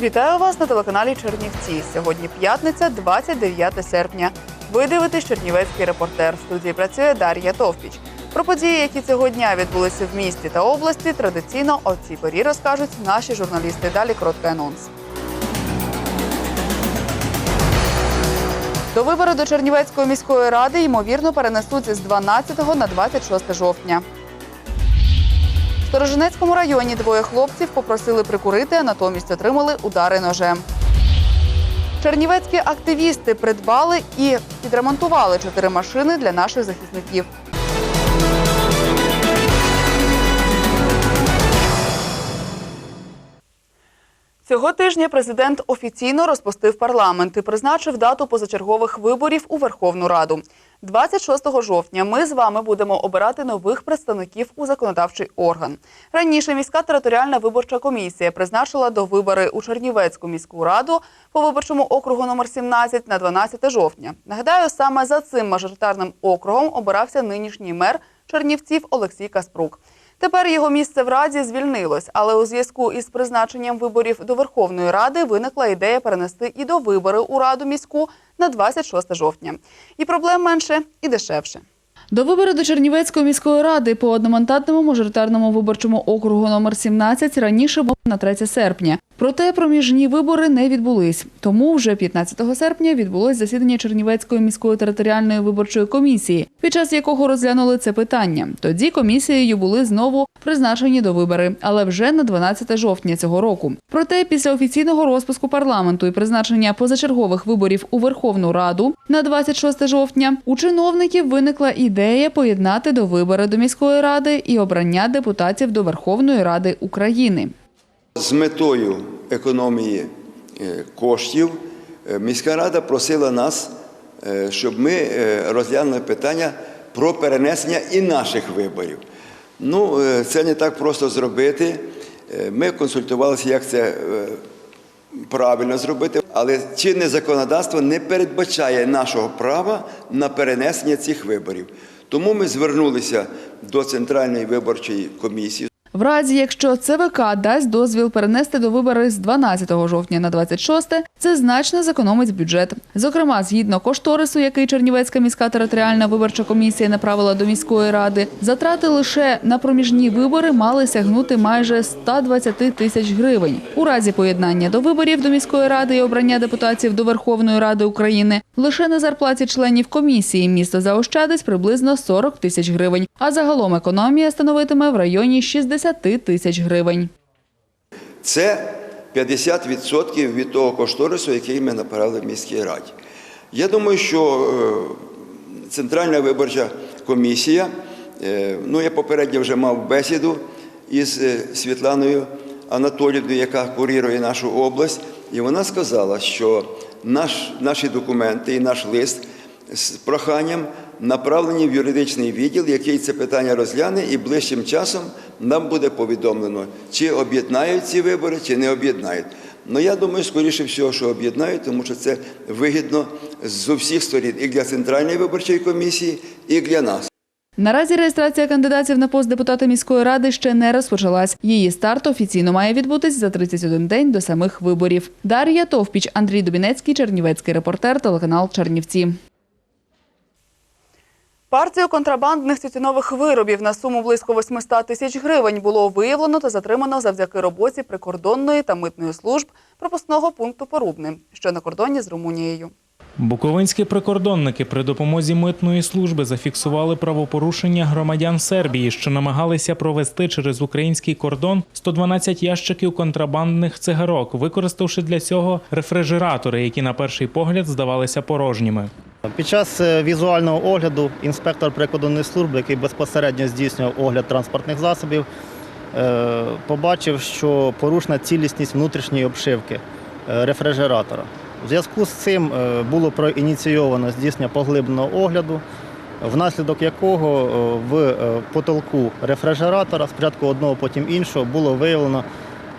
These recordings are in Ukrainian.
Вітаю вас на телеканалі Чернівці. Сьогодні п'ятниця, 29 серпня. Ви дивитесь Чернівецький репортер. В студії працює Дар'я Товпіч. Про події, які цього дня відбулися в місті та області, традиційно о цій порі розкажуть наші журналісти. Далі короткий анонс. До вибору до Чернівецької міської ради ймовірно перенесуть з 12 на 26 жовтня. В Сторожинецькому районі двоє хлопців попросили прикурити, а натомість отримали удари ножем. Чернівецькі активісти придбали і підремонтували чотири машини для наших захисників. Цього тижня президент офіційно розпустив парламент і призначив дату позачергових виборів у Верховну Раду. 26 жовтня ми з вами будемо обирати нових представників у законодавчий орган. Раніше міська територіальна виборча комісія призначила до вибори у Чернівецьку міську раду по виборчому округу номер 17 на 12 жовтня. Нагадаю, саме за цим мажоритарним округом обирався нинішній мер Чернівців Олексій Каспрук. Тепер його місце в раді звільнилось, але у зв'язку із призначенням виборів до Верховної Ради виникла ідея перенести і до вибори у раду міську на 26 жовтня. І проблем менше, і дешевше. До вибору до Чернівецької міської ради по одномандатному мажоритарному виборчому округу номер 17 раніше на 3 серпня. Проте проміжні вибори не відбулись. Тому вже 15 серпня відбулось засідання Чернівецької міської територіальної виборчої комісії, під час якого розглянули це питання. Тоді комісією були знову призначені до вибори, але вже на 12 жовтня цього року. Проте після офіційного розпуску парламенту і призначення позачергових виборів у Верховну Раду на 26 жовтня у чиновників виникла ідея поєднати до вибори до міської ради і обрання депутатів до Верховної Ради України. З метою економії е, коштів е, міська рада просила нас, е, щоб ми розглянули питання про перенесення і наших виборів. Ну, це не так просто зробити. Ми консультувалися, як це правильно зробити, але чинне законодавство не передбачає нашого права на перенесення цих виборів. Тому ми звернулися до Центральної виборчої комісії. В разі, якщо ЦВК дасть дозвіл перенести до вибори з 12 жовтня на 26, це значно зекономить бюджет. Зокрема, згідно кошторису, який Чернівецька міська територіальна виборча комісія направила до міської ради, затрати лише на проміжні вибори мали сягнути майже 120 тисяч гривень. У разі поєднання до виборів до міської ради і обрання депутатів до Верховної Ради України лише на зарплаті членів комісії місто заощадить приблизно 40 тисяч гривень, а загалом економія становитиме в районі 60 тисяч гривень. Це 50% від того кошторису, який ми направили в міській раді. Я думаю, що е, Центральна виборча комісія, е, ну я попередньо вже мав бесіду із е, Світланою Анатоліївною, яка курірує нашу область, і вона сказала, що наш, наші документи і наш лист з проханням направлені в юридичний відділ, який це питання розгляне, і ближчим часом нам буде повідомлено, чи об'єднають ці вибори, чи не об'єднають. Ну я думаю, скоріше всього, що об'єднають, тому що це вигідно з усіх сторін і для Центральної виборчої комісії, і для нас. Наразі реєстрація кандидатів на пост депутата міської ради ще не розпочалась. Її старт офіційно має відбутись за 31 день до самих виборів. Дар'я Товпіч, Андрій Дубінецький, Чернівецький репортер, телеканал Чернівці. Партію контрабандних тютюнових виробів на суму близько 800 тисяч гривень було виявлено та затримано завдяки роботі прикордонної та митної служб пропускного пункту Порубне, що на кордоні з Румунією. Буковинські прикордонники при допомозі митної служби зафіксували правопорушення громадян Сербії, що намагалися провести через український кордон 112 ящиків контрабандних цигарок, використавши для цього рефрижератори, які на перший погляд здавалися порожніми. Під час е, візуального огляду інспектор прикордонної служби, який безпосередньо здійснював огляд транспортних засобів, е, побачив, що порушена цілісність внутрішньої обшивки е, рефрижератора. У зв'язку з цим е, було проініційовано здійснення поглибленого огляду, внаслідок якого е, в е, потолку рефрижератора, спочатку одного, потім іншого, було виявлено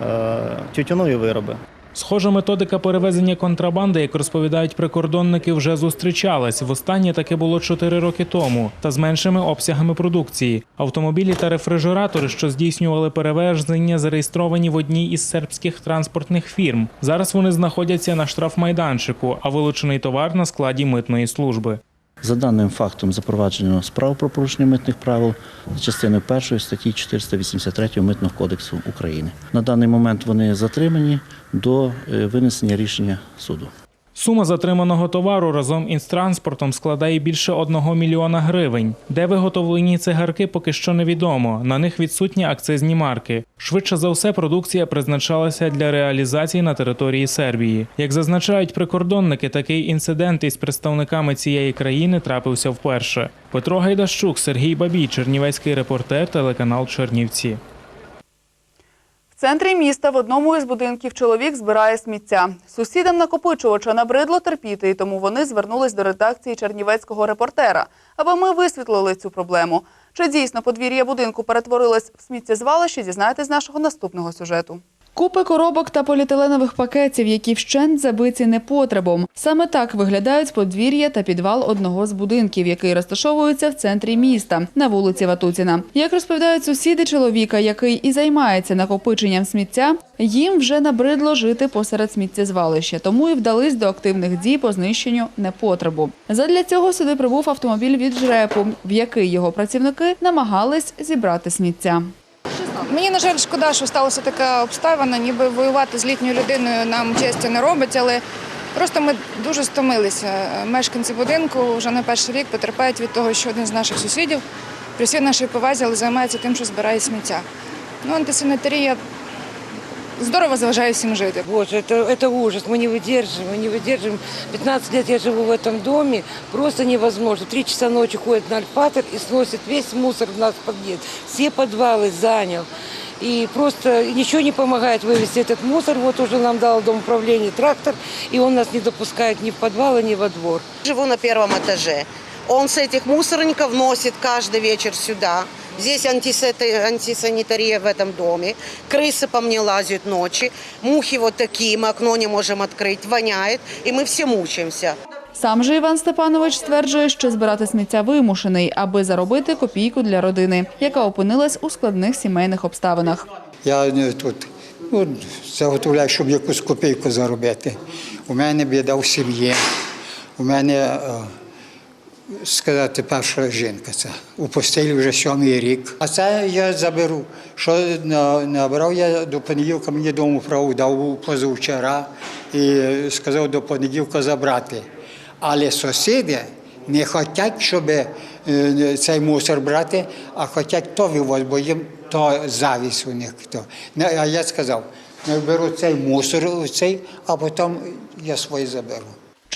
е, тютюнові вироби. Схожа методика перевезення контрабанди, як розповідають прикордонники, вже зустрічалась. Востаннє таке було 4 роки тому та з меншими обсягами продукції. Автомобілі та рефрижератори, що здійснювали перевезення, зареєстровані в одній із сербських транспортних фірм. Зараз вони знаходяться на штрафмайданчику, а вилучений товар на складі митної служби. За даним фактом запроваджено справу про порушення митних правил за частиною першої статті 483 Митного кодексу України. На даний момент вони затримані до е, винесення рішення суду. Сума затриманого товару разом із транспортом складає більше одного мільйона гривень. Де виготовлені цигарки, поки що невідомо. На них відсутні акцизні марки. Швидше за все, продукція призначалася для реалізації на території Сербії. Як зазначають прикордонники, такий інцидент із представниками цієї країни трапився вперше. Петро Гайдащук, Сергій Бабій, Чернівецький репортер, телеканал Чернівці. В центрі міста в одному із будинків чоловік збирає сміття. Сусідам накопичувача набридло терпіти, і тому вони звернулись до редакції чернівецького репортера, аби ми висвітлили цю проблему. Чи дійсно подвір'я будинку перетворилось в сміттєзвалище, дізнаєтесь з нашого наступного сюжету. Купи коробок та поліетиленових пакетів, які вщент забиті непотребом. Саме так виглядають подвір'я та підвал одного з будинків, який розташовується в центрі міста на вулиці Ватутіна. Як розповідають сусіди чоловіка, який і займається накопиченням сміття, їм вже набридло жити посеред сміттєзвалища, тому і вдались до активних дій по знищенню непотребу. Задля цього сюди прибув автомобіль від ЖРЕПу, в який його працівники намагались зібрати сміття. Мені, на жаль, шкода, що сталася така обставина, ніби воювати з літньою людиною нам честі не робить, але просто ми дуже стомилися. Мешканці будинку вже не перший рік потерпають від того, що один з наших сусідів при всій нашій повазі, але займається тим, що збирає сміття. Ну, антисанітарія здорово заважає всім жити. Боже, это, это ужас, мы не выдержим, мы не выдержим. 15 лет я живу в этом доме, просто невозможно. Три часа ночи ходит на альфатор и сносит весь мусор в наш подъезд. Все подвалы занял. И просто ничего не помогает вывести этот мусор. Вот уже нам дал дом управления трактор, и он нас не допускает ни в подвал, ни во двор. Живу на первом этаже. Он с этих мусорников носит каждый вечер сюда. Здесь антисэт- антисанитария в этом доме. Крысы по мне лазят ночи. Мухи вот такие, мы окно не можем открыть, воняет. И мы все мучаемся. Сам же Іван Степанович стверджує, що збирати сміття вимушений, аби заробити копійку для родини, яка опинилась у складних сімейних обставинах. Я е, тут ну, заготовляю, щоб якусь копійку заробити. У мене біда в сім'ї. У мене, е, сказати, перша жінка це. У постелі вже сьомий рік. А це я заберу. Що набрав я до понеділка мені дому праву дав позавчора і сказав до понеділка забрати. Але сусіди не хочуть, щоб е, цей мусор брати, а хочуть то вивозити, бо їм то завість у них. То. А я сказав, не беру цей мусор, цей, а потім я свій заберу.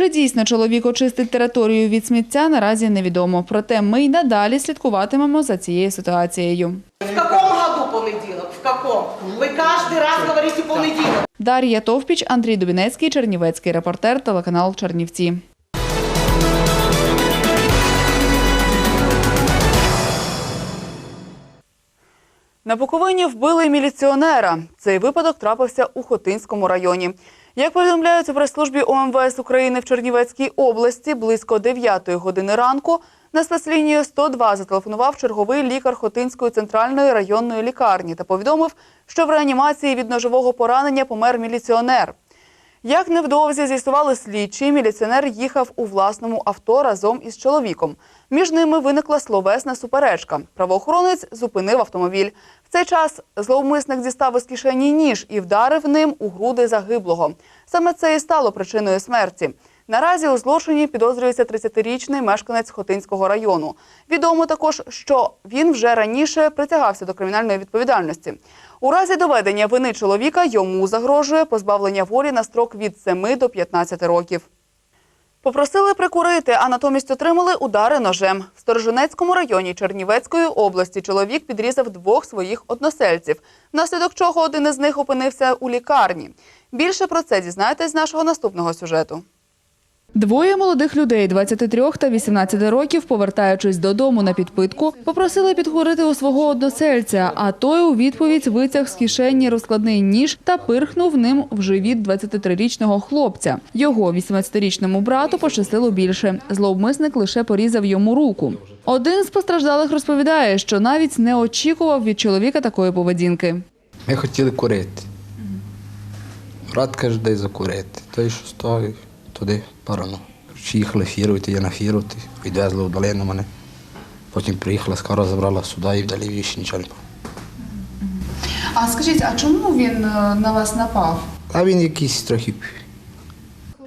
Чи дійсно чоловік очистить територію від сміття, наразі невідомо. Проте ми й надалі слідкуватимемо за цією ситуацією. В каком году понеділок? В каком? Ви каждый раз говорите понеділок. Дар'я Товпіч, Андрій Дубінецький, Чернівецький репортер, телеканал Чернівці. На Буковині вбили міліціонера. Цей випадок трапився у Хотинському районі. Як повідомляють у прес-службі ОМВС України в Чернівецькій області, близько 9 години ранку на спецлінію 102 зателефонував черговий лікар Хотинської центральної районної лікарні та повідомив, що в реанімації від ножового поранення помер міліціонер. Як невдовзі з'ясували слідчі, міліціонер їхав у власному авто разом із чоловіком. Між ними виникла словесна суперечка. Правоохоронець зупинив автомобіль. Цей час зловмисник дістав із кишені ніж і вдарив ним у груди загиблого. Саме це і стало причиною смерті. Наразі у злочині підозрюється 30-річний мешканець Хотинського району. Відомо також, що він вже раніше притягався до кримінальної відповідальності. У разі доведення вини чоловіка йому загрожує позбавлення волі на строк від 7 до 15 років. Попросили прикурити, а натомість отримали удари ножем. В Сторожинецькому районі Чернівецької області чоловік підрізав двох своїх односельців, внаслідок чого один із них опинився у лікарні. Більше про це дізнаєтесь з нашого наступного сюжету. Двоє молодих людей 23 та 18 років, повертаючись додому на підпитку, попросили підкурити у свого односельця, а той у відповідь витяг з кишені розкладний ніж та пирхнув ним в живіт 23-річного хлопця. Його 18-річному брату пощастило більше. Зловмисник лише порізав йому руку. Один з постраждалих розповідає, що навіть не очікував від чоловіка такої поведінки. Ми хотіли курити. Брат каже, дай закурити. Той, що стоїть, туди парано. Їхали фірувати, я на фірувати, відвезли в долину мене. Потім приїхала, скоро забрала сюди і вдалі більше нічого не було. А скажіть, а чому він на вас напав? А він якийсь трохи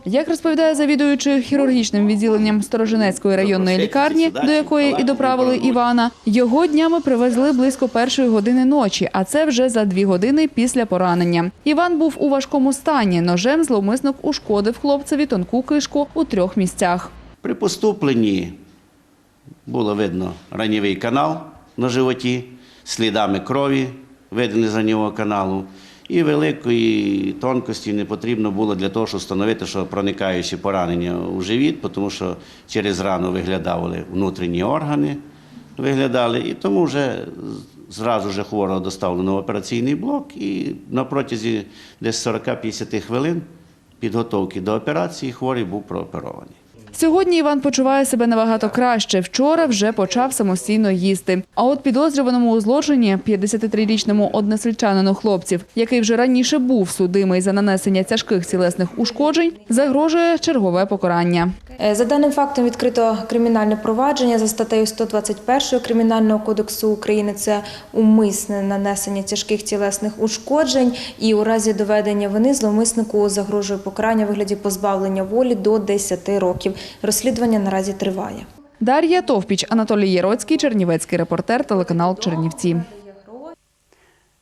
Як розповідає завідуючий хірургічним відділенням Сторожинецької районної лікарні, до якої і доправили Івана, його днями привезли близько першої години ночі, а це вже за дві години після поранення. Іван був у важкому стані. Ножем зловмисник ушкодив хлопцеві тонку кишку у трьох місцях. При поступленні було видно ранєвий канал на животі, слідами крові, видані з раннього каналу. І великої тонкості не потрібно було для того, щоб встановити, що проникаючі поранення у живіт, тому що через рану виглядали внутрішні органи, виглядали, і тому вже зразу же хворого доставлено в операційний блок, і на протязі десь 40-50 хвилин підготовки до операції хворий був прооперований. Сьогодні Іван почуває себе набагато краще. Вчора вже почав самостійно їсти. А от підозрюваному у злочині 53-річному односельчанину хлопців, який вже раніше був судимий за нанесення тяжких тілесних ушкоджень, загрожує чергове покарання. Е, За даним фактом відкрито кримінальне провадження за статтею 121 Кримінального кодексу України. Це умисне нанесення тяжких тілесних ушкоджень, і у разі доведення вини зловмиснику загрожує покарання вигляді позбавлення волі до 10 років. Розслідування наразі триває. Дар'я Товпіч, Анатолій Єроцький, Чернівецький репортер, телеканал Чернівці.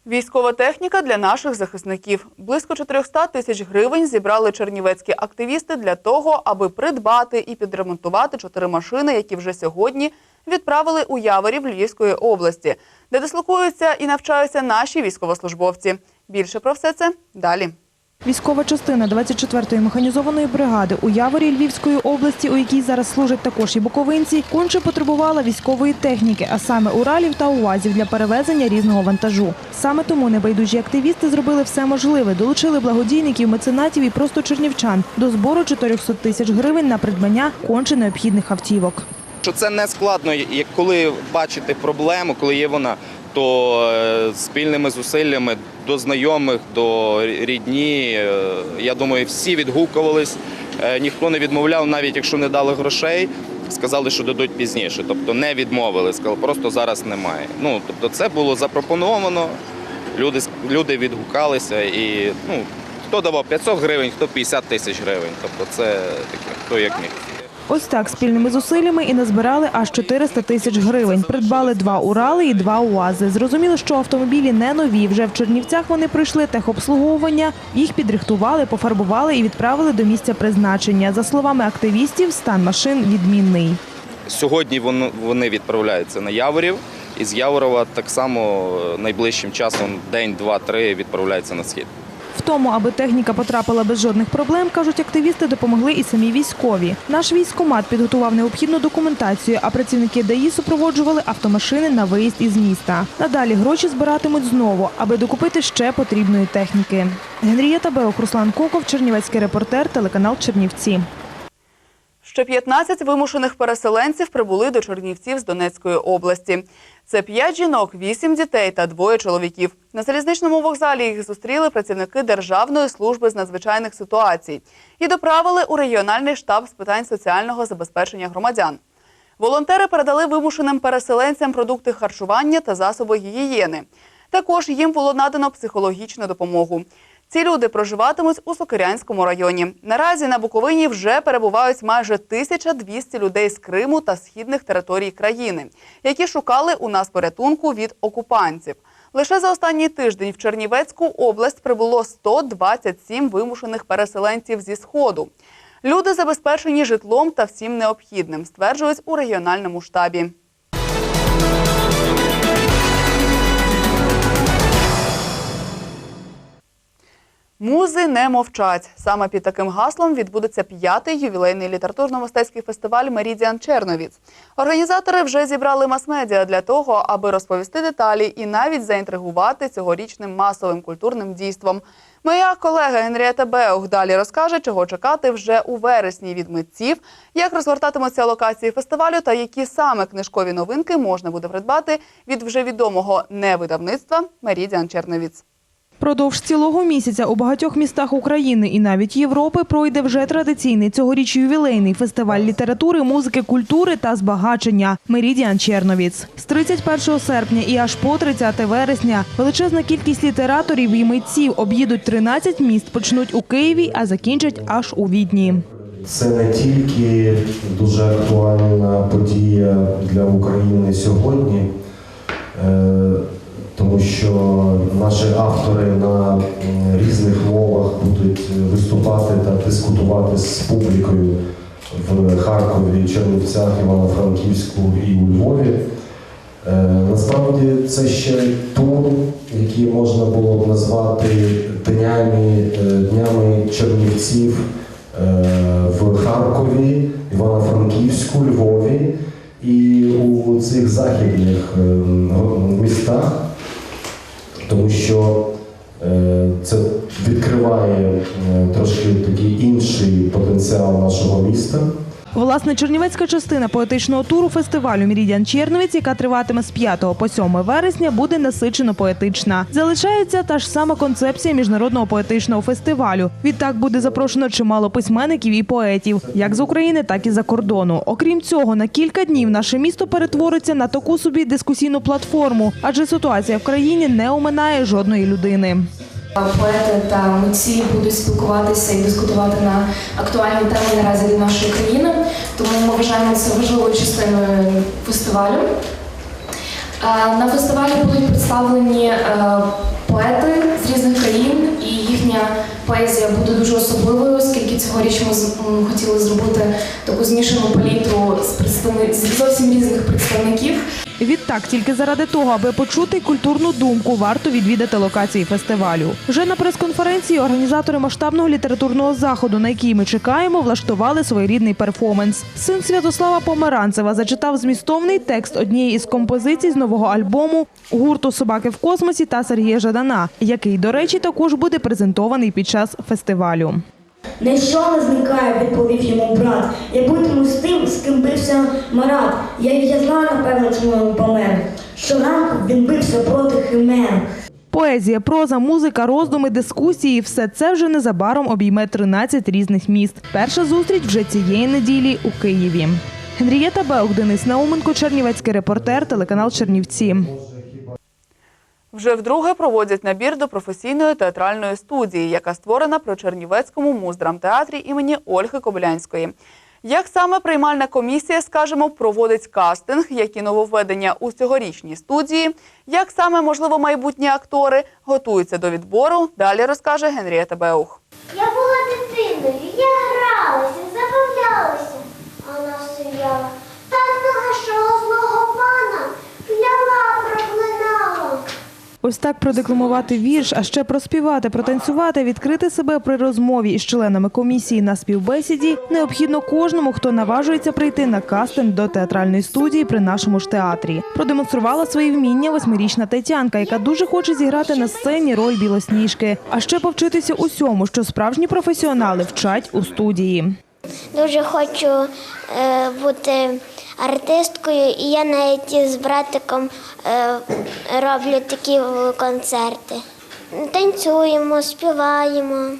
Військова техніка для наших захисників. Близько 400 тисяч гривень зібрали чернівецькі активісти для того, аби придбати і підремонтувати чотири машини, які вже сьогодні відправили у Яворів Львівської області, де дислокуються і навчаються наші військовослужбовці. Більше про все це далі. Військова частина 24-ї механізованої бригади у Яворі Львівської області, у якій зараз служать також і буковинці, конче потребувала військової техніки, а саме уралів та уазів для перевезення різного вантажу. Саме тому небайдужі активісти зробили все можливе, долучили благодійників, меценатів і просто чернівчан до збору 400 тисяч гривень на придбання конче необхідних автівок. Що це не складно, як коли бачите проблему, коли є вона, то е, спільними зусиллями до знайомих, до рідні, е, я думаю, всі відгукувались, е, ніхто не відмовляв, навіть якщо не дали грошей, сказали, що дадуть пізніше. Тобто не відмовили, сказали, просто зараз немає. Ну, тобто це було запропоновано, люди, люди відгукалися і ну, хто давав 500 гривень, хто 50 тисяч гривень. Тобто це таке, хто як міг. Ось так спільними зусиллями і назбирали аж 400 тисяч гривень. Придбали два Урали і два УАЗи. Зрозуміло, що автомобілі не нові. Вже в Чернівцях вони пройшли техобслуговування, їх підрихтували, пофарбували і відправили до місця призначення. За словами активістів, стан машин відмінний. Сьогодні вони відправляються на Яворів, і з Яворова так само найближчим часом, день, два, три, відправляються на схід. В тому, аби техніка потрапила без жодних проблем, кажуть активісти, допомогли і самі військові. Наш військкомат підготував необхідну документацію, а працівники ДАІ супроводжували автомашини на виїзд із міста. Надалі гроші збиратимуть знову, аби докупити ще потрібної техніки. Генрієта Беох, Руслан Коков, Чернівецький репортер, телеканал Чернівці. Ще 15 вимушених переселенців прибули до Чернівців з Донецької області. Це 5 жінок, 8 дітей та двоє чоловіків. На залізничному вокзалі їх зустріли працівники Державної служби з надзвичайних ситуацій і доправили у регіональний штаб з питань соціального забезпечення громадян. Волонтери передали вимушеним переселенцям продукти харчування та засоби гігієни. Також їм було надано психологічну допомогу. Ці люди проживатимуть у Сокирянському районі. Наразі на Буковині вже перебувають майже 1200 людей з Криму та східних територій країни, які шукали у нас порятунку від окупантів. Лише за останній тиждень в Чернівецьку область прибуло 127 вимушених переселенців зі сходу. Люди забезпечені житлом та всім необхідним, стверджують у регіональному штабі. Музи не мовчать. Саме під таким гаслом відбудеться п'ятий ювілейний літературно-мистецький фестиваль Мерідіан Черновіц. Організатори вже зібрали мас-медіа для того, аби розповісти деталі і навіть заінтригувати цьогорічним масовим культурним дійством. Моя колега Генрієта Беух далі розкаже, чого чекати вже у вересні від митців, як розгортатимуться локації фестивалю та які саме книжкові новинки можна буде придбати від вже відомого невидавництва Мерідіан Черновіц. Продовж цілого місяця у багатьох містах України і навіть Європи пройде вже традиційний цьогоріч ювілейний фестиваль літератури, музики, культури та збагачення Мерідіан Черновіц. З 31 серпня і аж по 30 вересня величезна кількість літераторів і митців об'їдуть 13 міст, почнуть у Києві, а закінчать аж у Відні. Це не тільки дуже актуальна подія для України сьогодні, е, тому що наші автори на різних мовах будуть виступати та дискутувати з публікою в Харкові, Чернівцях, Івано-Франківську і у Львові. Е, Насправді це ще тур, який можна було б назвати днями, е, днями Чернівців е, в Харкові, Івано-Франківську, Львові і у цих західних е, містах, тому що е, це відкриває е, трошки такий інший потенціал нашого міста. Власне, чернівецька частина поетичного туру фестивалю Мірідіан Черновіць, яка триватиме з 5 по 7 вересня, буде насичено поетична. Залишається та ж сама концепція міжнародного поетичного фестивалю. Відтак буде запрошено чимало письменників і поетів, як з України, так і за кордону. Окрім цього, на кілька днів наше місто перетвориться на таку собі дискусійну платформу, адже ситуація в країні не оминає жодної людини. Поети та митці будуть спілкуватися і дискутувати на актуальні теми наразі для нашої країни, тому ми вважаємо це важливою частиною фестивалю. Е, На фестивалі будуть представлені е, поети з різних країн, і їхня поезія буде дуже особливою, оскільки цьогоріч ми хотіли зробити таку змішану палітру з зовсім різних представників. Відтак, тільки заради того, аби почути культурну думку, варто відвідати локації фестивалю. Вже на прес-конференції організатори масштабного літературного заходу, на який ми чекаємо, влаштували своєрідний перформанс. Син Святослава Помаранцева зачитав змістовний текст однієї із композицій з нового альбому гурту Собаки в космосі та Сергія Жадана, який, до речі, також буде презентований під час фестивалю. Ніщо не зникає, відповів йому брат. Я битиму з тим, з ким бився Марат. Я, я знаю, напевно, чому він помер. Щоранку він бився проти химер. Поезія, проза, музика, роздуми, дискусії все це вже незабаром обійме 13 різних міст. Перша зустріч вже цієї неділі у Києві. Генрієта Беук, Денис Науменко, Чернівецький репортер, телеканал Чернівці. Вже вдруге проводять набір до професійної театральної студії, яка створена при Чернівецькому муздрамтеатрі імені Ольги Кобилянської. Як саме приймальна комісія, скажімо, проводить кастинг, які нововведення у цьогорічній студії, як саме, можливо, майбутні актори готуються до відбору, далі розкаже Генрієта Беух. Я була дитиною, я гралася, забавлялася, а вона стояла. Ось так продекламувати вірш, а ще проспівати, протанцювати, відкрити себе при розмові із членами комісії на співбесіді необхідно кожному, хто наважується прийти на кастинг до театральної студії при нашому ж театрі. Продемонструвала свої вміння восьмирічна Тетянка, яка дуже хоче зіграти на сцені роль білосніжки, а ще повчитися усьому, що справжні професіонали вчать у студії. Дуже хочу е, бути артисткою, і я навіть з братиком е, роблю такі концерти. Танцюємо, співаємо,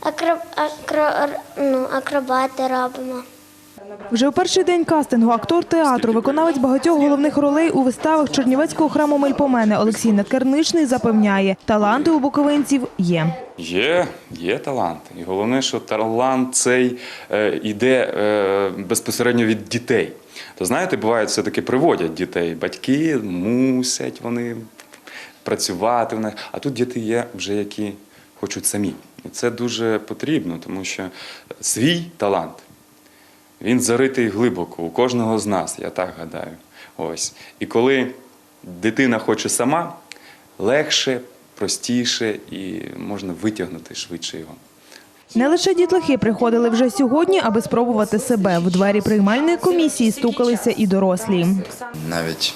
акро, акро, ну, акробати робимо. Вже у перший день кастингу актор театру, виконавець багатьох головних ролей у виставах Чернівецького храму Мельпомени Олексій Накерничний запевняє, таланти у буковинців є. Є, є талант. І головне, що талант цей е, іде е, безпосередньо від дітей. То знаєте, буває, все-таки приводять дітей. Батьки мусять вони працювати в них. А тут діти є вже які хочуть самі. І це дуже потрібно, тому що свій талант він заритий глибоко у кожного з нас, я так гадаю. Ось. І коли дитина хоче сама, легше простіше і можна витягнути швидше його. Не лише дітлахи приходили вже сьогодні, аби спробувати себе. В двері приймальної комісії стукалися і дорослі. Навіть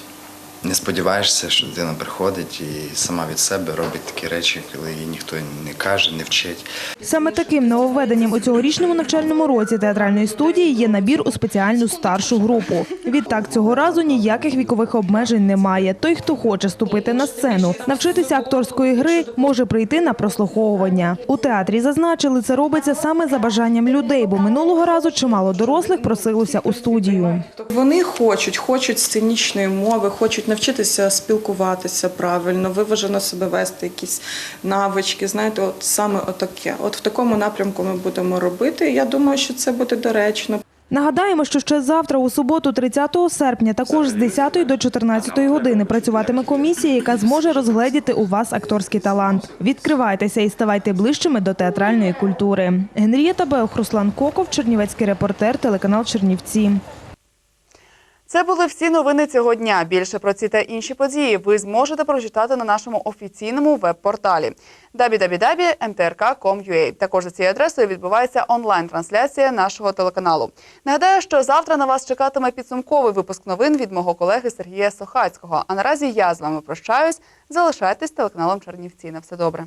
не сподіваєшся, що дитина приходить і сама від себе робить такі речі, коли їй ніхто не каже, не вчить. Саме таким нововведенням у цьогорічному навчальному році театральної студії є набір у спеціальну старшу групу. Відтак цього разу ніяких вікових обмежень немає. Той, хто хоче ступити на сцену, навчитися акторської гри, може прийти на прослуховування. У театрі зазначили, це робиться саме за бажанням людей, бо минулого разу чимало дорослих просилося у студію. Вони хочуть, хочуть сценічної мови, хочуть навчитися спілкуватися правильно, виважено себе вести, якісь навички. Знаєте, от саме отаке. От в такому напрямку ми будемо робити. Я думаю, що це буде доречно. Нагадаємо, що ще завтра, у суботу, 30 серпня, також з 10 до 14 години працюватиме комісія, яка зможе розгледіти у вас акторський талант. Відкривайтеся і ставайте ближчими до театральної культури. Генрієта Беох, Руслан Коков, Чернівецький репортер, телеканал Чернівці. Це були всі новини цього дня. Більше про ці та інші події ви зможете прочитати на нашому офіційному веб-порталі www.mtrk.com.ua. Також за цією адресою відбувається онлайн-трансляція нашого телеканалу. Нагадаю, що завтра на вас чекатиме підсумковий випуск новин від мого колеги Сергія Сохацького. А наразі я з вами прощаюсь. Залишайтесь телеканалом Чернівці. На все добре.